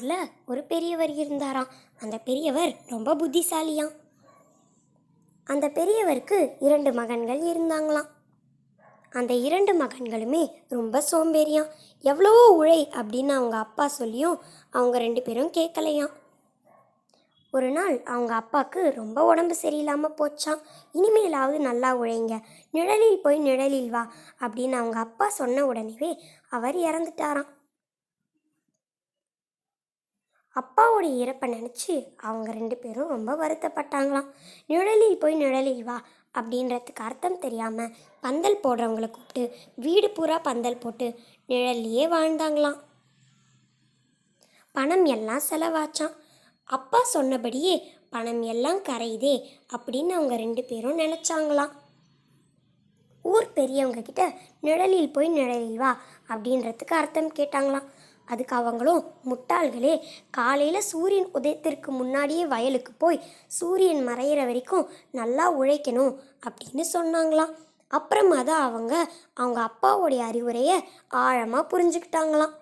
ஊரில் ஒரு பெரியவர் இருந்தாராம். அந்த பெரியவர் ரொம்ப புத்திசாலியாம். அந்த பெரியவருக்கு இரண்டு மகன்கள் இருந்தாங்களாம். அந்த இரண்டு மகன்களுமே ரொம்ப சோம்பேறியாம். எவ்வளவோ உழை அப்படின்னு அவங்க அப்பா சொல்லியும் அவங்க ரெண்டு பேரும் கேட்கலையாம் ஒரு நாள் அவங்க அப்பாவுக்கு ரொம்ப உடம்பு சரியில்லாமல் போச்சான் இனிமேலாவது நல்லா உழைங்க. நிழலில் போய் நிழலில் வா அப்படின்னு அவங்க அப்பா சொன்ன உடனேவே அவர் இறந்துட்டாராம். அப்பாவோட இறப்பை நினச்சி அவங்க ரெண்டு பேரும் ரொம்ப வருத்தப்பட்டாங்களாம். நிழலில் போய் நிழலில் வா அப்படின்றதுக்கு அர்த்தம் தெரியாமல் பந்தல் போடுறவங்கள கூப்பிட்டு வீடு பூரா பந்தல் போட்டு நிழல்லையே வாழ்ந்தாங்களாம். பணம் எல்லாம் செலவாச்சான் அப்பா சொன்னபடியே பணம் எல்லாம் கரையுதே அப்படின்னு அவங்க ரெண்டு பேரும் நினச்சாங்களாம். ஊர் பெரியவங்க கிட்ட நிழலில் போய் நிழலில் வா அப்படின்றதுக்கு அர்த்தம் கேட்டாங்களாம். அதுக்கு அவங்களும் முட்டாள்களே காலையில் சூரியன் உதயத்திற்கு முன்னாடியே வயலுக்கு போய் சூரியன் மறையிற வரைக்கும் நல்லா உழைக்கணும் அப்படின்னு சொன்னாங்களாம். அப்புறமா தான் அவங்க அவங்க அப்பாவுடைய அறிவுரையை ஆழமாக புரிஞ்சுக்கிட்டாங்களாம்.